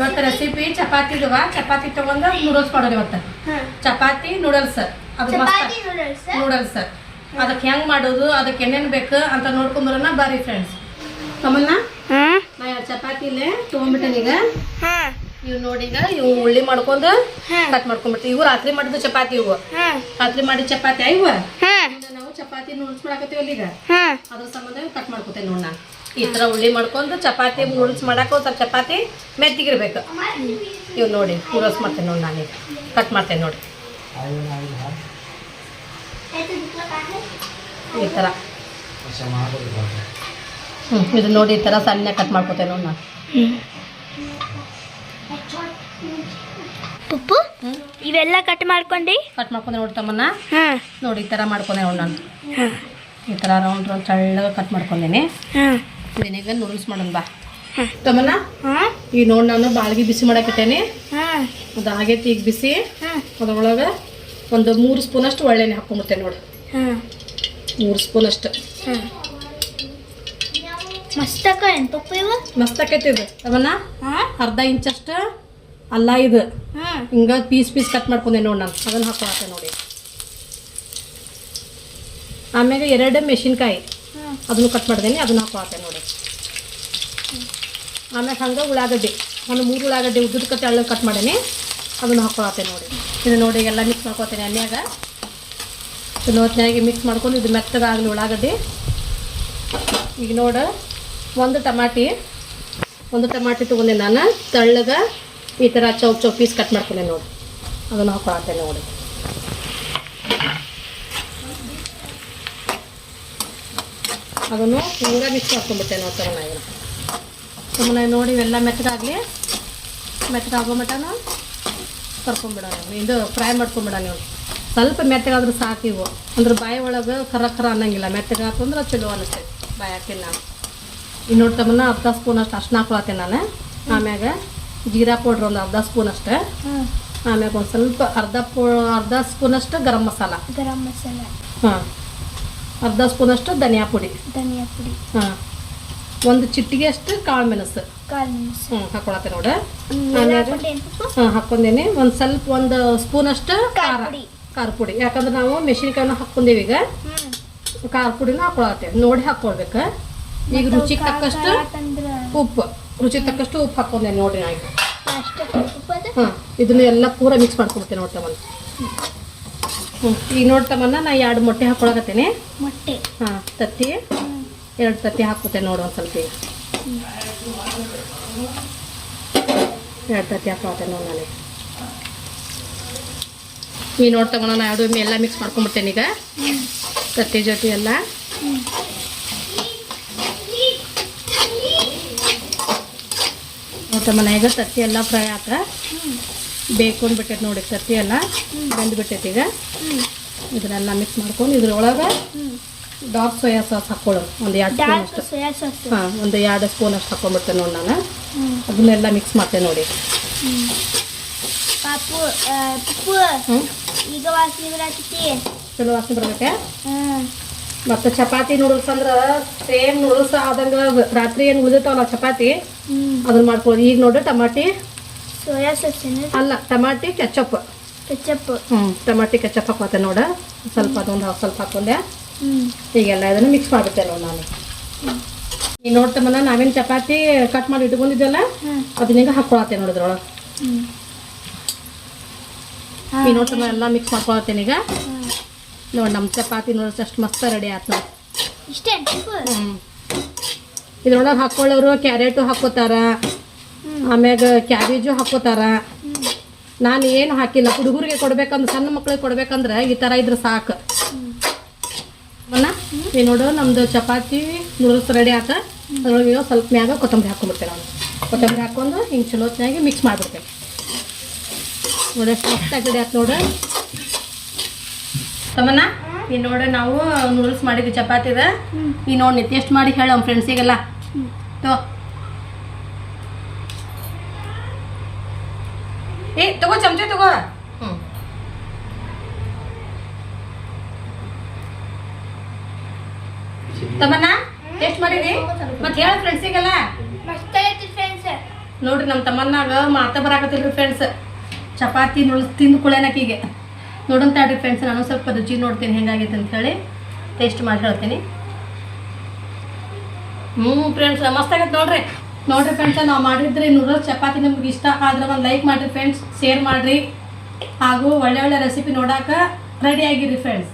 ಇವತ್ತು ರೆಸಿಪಿ ಚಪಾತಿ ಚಪಾತಿ ತಗೊಂಡು ನೂಡಲ್ಸ್ ಮಾಡೋದು ಇವತ್ತು. ಚಪಾತಿ ನೂಡಲ್ಸ್ ಅದು ಚಪಾತಿ ಮಸ್ತ್ ನೂಡಲ್ಸ್ ನೂಡಲ್ಸ್ ಅದಕ್ಕೆ ಹೆಂಗ್ ಮಾಡೋದು ಅದಕ್ಕೆ ಏನೇನ್ ಬೇಕು ಅಂತ ನೋಡ್ಕೊಂಬರೋಣ ಬಾರಿ ಫ್ರೆಂಡ್ಸ್ ಕಮಲ್ನ? ನಾ ಎರಡು ಚಪಾತಿ ಇಲ್ಲೇ ತೊಗೊಂಡ್ಬಿಟ್ಟೇನೆ ಈಗ. ಇವು ನೋಡಿ ಈಗ ಇವು ಉಳ್ಳಿ ಮಾಡ್ಕೊಂಡು ಕಟ್ ಮಾಡ್ಕೊಂಡ್ಬಿಡ್ತೀವಿ. ಇವು ರಾತ್ರಿ ಮಾಡಿದ ಚಪಾತಿ ಇವು. ರಾತ್ರಿ ಮಾಡಿದ ಚಪಾತಿ ಇವು. ನಾವು ಚಪಾತಿ ನೂಡಲ್ಸ್ ಮಾಡಾಕತ್ತೀವಲ್ಲ ಈಗ ಅದ್ರ ಸಂಬಂಧ ಕಟ್ ಮಾಡ್ಕೊತೇವೆ ನೋಡಿ ನಾನು ಈ ಥರ ಉಳ್ಳಿ ಮಾಡ್ಕೊಂಡು ಚಪಾತಿ ನೂಡಲ್ಸ್ ಮಾಡಕ್ಕೆ ಒಂದು ಸ್ವಲ್ಪ ಚಪಾತಿ ಮೆತ್ತಿಗಿರ್ಬೇಕು. ಇವು ನೋಡಿ ನೂಡಲ್ಸ್ ಮಾಡ್ತೇನೆ ನೋಡಿ ನಾನೀಗ ಕಟ್ ಮಾಡ್ತೇನೆ ನೋಡಿ. ಈ ಥರ ಹ್ಞೂ ಇದು ನೋಡಿ ಈ ಥರ ಸಣ್ಣ ಕಟ್ ಮಾಡ್ಕೊತೇನೆ ನೋಡಿ ನಾನು. ಉಪ್ಪು? ಇವೆಲ್ಲ ಕಟ್ ಮಾಡ್ಕೊಂಡಿ? ಕಟ್ ಮಾಡ್ಕೊಂಡೆ ನೋಡಿ ತಮ್ಮನ್ನ ನೋಡಿ ಈ ಥರ ಮಾಡ್ಕೊಂಡೆ ನೋಡಿ ನಾನು. ಈ ಥರ ರೌಂಡ್ ರೌಂಡ್ ಚಳ್ಳಗೆ ಕಟ್ ಮಾಡ್ಕೊಂಡೇನೆ. ಇದನ್ನೀಗ ನೂಡಲ್ಸ್ ಮಾಡೋಣ ಬಾ. ತಮ್ಮನ ಈಗ ನೋಡಿ ನಾನು ಬಾಳ್ಗಿ ಬಿಸಿ ಮಾಡಾಕತ್ತೇನೆ. ಹಾಂ. ಅದು ಆಗೈತಿ ಈಗ ಬಿಸಿ. ಹಾಂ. ಅದ್ರೊಳಗೆ ಒಂದು ಮೂರು ಸ್ಪೂನಷ್ಟು ಒಳ್ಳೆನೆ ಹಾಕೊಂಡ್ಬಿಡ್ತೇನೆ ನೋಡಿ. ಹಾಂ. ಮೂರು ಸ್ಪೂನ್ ಅಷ್ಟು. ಮಸ್ತ್ ಅಕ್ಕ ಏನು ಪಪ್ಪು ಇವು? ಮಸ್ತ್ ಆಕೈತಿ ಇದು. ಅವನ್ನ ಹಾಂ. ಅರ್ಧ ಇಂಚಷ್ಟು ಅಲ್ಲ ಇದು. ಹಿಂಗ ಪೀಸ್ ಪೀಸ್ ಕಟ್ ಮಾಡ್ಕೊಂಡೆ ನೋಡಿ ನಾನು. ಅದನ್ನ ಹಾಕೊಳತ್ತೆ ನೋಡಿ. ಆಮೇಲೆ ಎರಡು ಮೆಣಸಿನ್ಕಾಯಿ. ಅದನ್ನು ಕಟ್ ಮಾಡ್ದೆನಿ, ಅದನ್ನ ಹಾಕೋತೆ ನೋಡಿ. ಆಮೇಲೆ ಹಂಗೆ ಉಳ್ಳಾಗಡ್ಡಿ, ಒಂದು ಮೂರು ಉಳ್ಳಾಗಡ್ಡಿ ಉದ್ದಕ್ಕೆ ಅಳ್ಳ ಕಟ್ ಮಾಡೇನಿ ಅದನ್ನು ಹಾಕೊಳತ್ತೆ ನೋಡಿ. ಇದು ನೋಡಿ ಎಲ್ಲ ಮಿಕ್ಸ್ ಮಾಡ್ಕೊತೇನೆ ಎಣ್ಣೆಯಾಗ. ಹೊತ್ನಾಗಿ ಮಿಕ್ಸ್ ಮಾಡ್ಕೊಂಡು ಇದು ಮೆತ್ತಗಾಗಲಿ ಉಳ್ಳಾಗಡ್ಡೆ. ಈಗ ನೋಡಿ, ಒಂದು ಟಮಾಟಿ ಒಂದು ಟಮಾಟಿ ತೊಗೊಂಡೆ ನಾನು, ತೆಳ್ಳಗೆ ಈ ಥರ ಚೌಕ್ ಚೌಕ್ ಪೀಸ್ ಕಟ್ ಮಾಡ್ಕೊಂಡೆ ನೋಡಿ. ಅದನ್ನು ಹಾಕೊಳತ್ತೆ ನೋಡಿ. ಅದನ್ನು ಪೂರ ಮಿಕ್ಸ್ ಮಾಡ್ಕೊಂಡ್ಬಿಟ್ಟೆ ನೋಡಿ ಥರ ನಾನು ಸುಮ್ಮನೆ ನೋಡಿ ಇವೆಲ್ಲ ಮೆತ್ತಗಾಗಲಿ ಮೆತ್ತಗಾಗೋ ಮಟನ ಕರ್ಕೊಂಬಿಡೋಣ ಇದು ಫ್ರೈ ಮಾಡ್ಕೊಂಬಿಡೋಣ ನೀವು ಸ್ವಲ್ಪ ಮೆತ್ತಗಾದ್ರೂ ಸಾಕು ಇವು. ಅಂದ್ರೆ ಬಾಯಿ ಒಳಗೆ ಕರ ಕರ ಅನ್ನಂಗಿಲ್ಲ. ಮೆತ್ತಗಾತಂದ್ರೆ ಚಲೋ ಅನಿಸ್ತೈತೆ. ಬಾಯಿ ಹಾಕ್ತೀನಿ ನಾನು ಇನ್ನು ತಮ್ಮನ್ನ ಅರ್ಧ ಸ್ಪೂನ್ ಅಷ್ಟು ಅಷ್ಟು ಹಾಕೊಳತ್ತೆ ನಾನು. ಆಮ್ಯಾಗ ಜೀರಾ ಪೌಡ್ರ್ ಒಂದು ಅರ್ಧ ಸ್ಪೂನ್ ಅಷ್ಟೇ. ಆಮ್ಯಾಗ ಒಂದು ಸ್ವಲ್ಪ ಅರ್ಧ ಪೌ ಅರ್ಧ ಸ್ಪೂನಷ್ಟು ಗರಂ ಮಸಾಲ. ಗರಂ ಮಸಾಲ. ಹಾಂ. ಅರ್ಧ ಸ್ಪೂನಷ್ಟು ಧನಿಯಾ ಪುಡಿ. ಧನಿಯಾ ಪುಡಿ. ಹಾಂ. ಒಂದು ಚಿಟ್ಟಿಗೆ ಅಷ್ಟು ಕಾಳು ಮೆಣಸು. ಕಾಳು ಮೆಣಸು. ಹ್ಞೂ ಹಾಕೊಳತ್ತೆ ನೋಡಿ. ಹಾಂ ಹಾಕ್ಕೊಂಡೇನಿ. ಒಂದು ಸ್ವಲ್ಪ ಒಂದು ಸ್ಪೂನ್ ಅಷ್ಟು ಖಾರ. ಖಾರ ಪುಡಿ. ಯಾಕಂದ್ರೆ ನಾವು ಮೆಣಸಿನ್ಕಾಯಿನ ಹಾಕ್ಕೊಂಡೇವಿ ಈಗ. ಖಾರ ಪುಡಿನ ಹಾಕೊಳತ್ತೇವೆ ನೋಡಿ ಹಾಕೊಳ್ಬೇಕು. ಈಗ ರುಚಿಗೆ ತಕ್ಕಷ್ಟು ಉಪ್ಪು. ರುಚಿಗೆ ತಕ್ಕಷ್ಟು ಉಪ್ಪು ಹಾಕೊಂಡೇನೆ ನೋಡಿ ನಾ ಈಗ. ಹಾಂ ಇದನ್ನು ಎಲ್ಲ ಪೂರ ಮಿಕ್ಸ್ ಮಾಡ್ಕೊಂಬಿಡ್ತೇನೆ ನೋಡ್ತಮ್ಮನ ಹ್ಞೂ ಈಗ ನೋಡ್ತಮ್ಮನ್ನ ನಾ ಎರಡು ಮೊಟ್ಟೆ ಹಾಕೊಳಕತ್ತೇನೆ. ಮೊಟ್ಟೆ. ಹಾಂ ತತ್ತಿ. ಎರಡು ತತ್ತಿ ಹಾಕೋತೇನೆ ನೋಡು ಒಂದು ಸ್ವಲ್ಪ ಈಗ ಎರಡು ತತ್ತಿ ಹಾಕೊಳತ್ತೇನೆ ನೋಡಿ ನಾನು. ಈಗ ನೋಡ್ತಮ್ಮನ ನಾ ಎರಡು ಎಲ್ಲ ಮಿಕ್ಸ್ ಮಾಡ್ಕೊಂಬಿಡ್ತೇನೆ ಈಗ. ತತ್ತಿ ಜೊತೆ ಎಲ್ಲ. ನೋಡ್ತಮ್ಮನ ಈಗ ತತ್ತಿ ಎಲ್ಲ ಫ್ರೈ ಆತ. ಬೇಕು ಅಂದ್ಬಿಟ್ಟೈತೆ ನೋಡಿ ತತ್ತಿ ಎಲ್ಲ ಬೆಂದ್ಬಿಟ್ಟೈತೆ ಈಗ. ಇದನ್ನೆಲ್ಲ ಮಿಕ್ಸ್ ಮಾಡ್ಕೊಂಡು ಇದ್ರೊಳಗೆ ಡಾರ್ಕ್ ಸೋಯಾ ಸಾಸ್ ಹಾಕ್ಕೊಳ್ಳೋದು. ಒಂದು ಎರಡು ಸ್ಪೂನ್ ಅಷ್ಟು. ಹಾಂ ಒಂದು ಎರಡು ಸ್ಪೂನ್ ಅಷ್ಟು ಹಾಕ್ಕೊಂಡ್ಬಿಡ್ತೇನೆ ನೋಡಿ ನಾನು. ಅದನ್ನೆಲ್ಲ ಮಿಕ್ಸ್ ಮಾಡ್ತೇನೆ ನೋಡಿ. ಈಗ ವಾಸನೆ ಬರತೈತಿ. ಚಲೋ ವಾಸನೆ ಬರ್ತೈತೆ? ಮತ್ತು ಚಪಾತಿ ನೂಡಲ್ಸ್ ಅಂದ್ರೆ ಸೇಮ್ ನೂಡಲ್ಸ್ ಆದಂಗೆ ರಾತ್ರಿ ಏನು ಉಳಿದಿರ್ತಾವಲ್ಲ ಚಪಾತಿ ಅದನ್ನ ಮಾಡ್ಕೊಳ್ಳೋದು ಈಗ ನೋಡಿ ಟಮಾಟಿ ಸೋಯಾ ಸಾಸ್ ಅಲ್ಲ ಟಮಾಟಿ ಕೆಚಪ್. ಕೆಚಪ್. ಹ್ಞೂ ಟಮಾಟಿ ಕೆಚಪ್ ಹಾಕೋತೆ ನೋಡ. ಸ್ವಲ್ಪ ಅದೊಂದು ಸ್ವಲ್ಪ ಹಾಕೊಂಡೆ ಈಗೆಲ್ಲ ಇದನ್ನು ಮಿಕ್ಸ್ ಮಾಡ್ಬಿಟ್ಟೆ ನೋಡಿ ನಾನು. ಈಗ ನೋಡ್ತಮ್ಮನ ನಾವೇನು ಚಪಾತಿ ಕಟ್ ಮಾಡಿ ಇಟ್ಕೊಂಡಿದ್ದೆಲ್ಲ ಅದನ್ನ ಅದನ್ನೀಗ ಹಾಕೊಳತ್ತೆ ನೋಡಿದ್ರೊಳಗೆ. ಈ ಈಗ ನೋಡ್ತಮ್ಮ ಎಲ್ಲ ಮಿಕ್ಸ್ ಮಾಡ್ಕೊಳತ್ತೇನೆ ಈಗ. ನೋಡಿ ನಮ್ಮ ಚಪಾತಿ ನೋಡಿದ್ರೆ ಅಷ್ಟು ಮಸ್ತ್ ರೆಡಿ ಆಯ್ತು ನೋಡಿ. ಇಷ್ಟೇ ಹ್ಞೂ ಇದ್ರೊಳಗೆ ಹಾಕ್ಕೊಳ್ಳೋರು ಕ್ಯಾರೆಟು ಹಾಕೋತಾರ. ಆಮ್ಯಾಗ ಕ್ಯಾಬೇಜು ಹಾಕೋತಾರ. ನಾನು ಏನು ಹಾಕಿಲ್ಲ. ಹುಡುಗರಿಗೆ ಕೊಡ್ಬೇಕಂದ್ರೆ, ಸಣ್ಣ ಮಕ್ಳಿಗೆ ಕೊಡ್ಬೇಕಂದ್ರೆ ಈ ಥರ ಇದ್ರೆ ಸಾಕು. ಈ ನೋಡು ನಮ್ದು ಚಪಾತಿ ನೂಡಲ್ಸ್ ರೆಡಿ ಆತ. ಅದ್ರೊಳಗೆ ಸ್ವಲ್ಪ ಮ್ಯಾಗ ಕೊತ್ತಂಬರಿ ಹಾಕೊಂಡ್ಬಿಡ್ತೇವೆ ನಾನು. ಕೊತ್ತಂಬರಿ ಹಾಕೊಂಡು ಹಿಂಗೆ ಚಲೋ ಮಿಕ್ಸ್ ಮಾಡಿಬಿಡ್ತೇವೆ ನೋಡಿ ಎಷ್ಟು ಮಸ್ತಾಗಿ ರೆಡಿ ಆಯ್ತು ನೋಡು. ತಮ್ಮನ್ನ ಈ ನೋಡ ನಾವು ನೂಡಲ್ಸ್ ಮಾಡಿದ್ವಿ ಚಪಾತಿದ. ಈ ನೋಡಿ ಟೇಸ್ಟ್ ಮಾಡಿ ಹೇಳ ಫ್ರೆಂಡ್ಸಿಗೆಲ್ಲ ತೋ. ಏ ತಗೋ ಚಮಚ ತಗೋ. ಹ್ಞೂ ತಮ್ಮನ್ನ ಟೇಸ್ಟ್ ಮಾಡಿರಿ ಮತ್ತೆ ಹೇಳ ಫ್ರೆಂಡ್ಸಿಗೆಲ್ಲ ಮಸ್ತ್ ನೋಡ್ರಿ ನಮ್ಮ ತಮ್ಮನ್ನಾಗ ಮಾತ ಬರಾಕತ್ತಿಲ್ರಿ ಫ್ರೆಂಡ್ಸ್ ಚಪಾತಿ ನುಳ್ ತಿಂದು ಕುಳೇನಕೀಗೆ ನೋಡೋಣ ತಡ್ರಿ ಫ್ರೆಂಡ್ಸ್ ನಾನು ಸ್ವಲ್ಪ ರುಚಿ ನೋಡ್ತೀನಿ ಹೆಂಗಾಗೈತೆ ಅಂತ ಹೇಳಿ ಟೇಸ್ಟ್ ಮಾಡಿ ಹೇಳ್ತೀನಿ. ಹ್ಞೂ ಫ್ರೆಂಡ್ಸ್ ಮಸ್ತಾಗೈತೆ ನೋಡ್ರಿ. ನೋಡ್ರಿ ಫ್ರೆಂಡ್ಸ್ ನಾವು ಮಾಡಿದ್ರೆ ನೂಡಲ್ಸ್ ಚಪಾತಿ ನಿಮ್ಗೆ ಇಷ್ಟ. ಆದ್ರೆ ಒಂದು ಲೈಕ್ ಮಾಡಿರಿ ಫ್ರೆಂಡ್ಸ್ ಶೇರ್ ಮಾಡಿರಿ. ಹಾಗೂ ಒಳ್ಳೆ ಒಳ್ಳೆ ರೆಸಿಪಿ ನೋಡಾಕ ರೆಡಿ ಆಗಿರಿ ಫ್ರೆಂಡ್ಸ್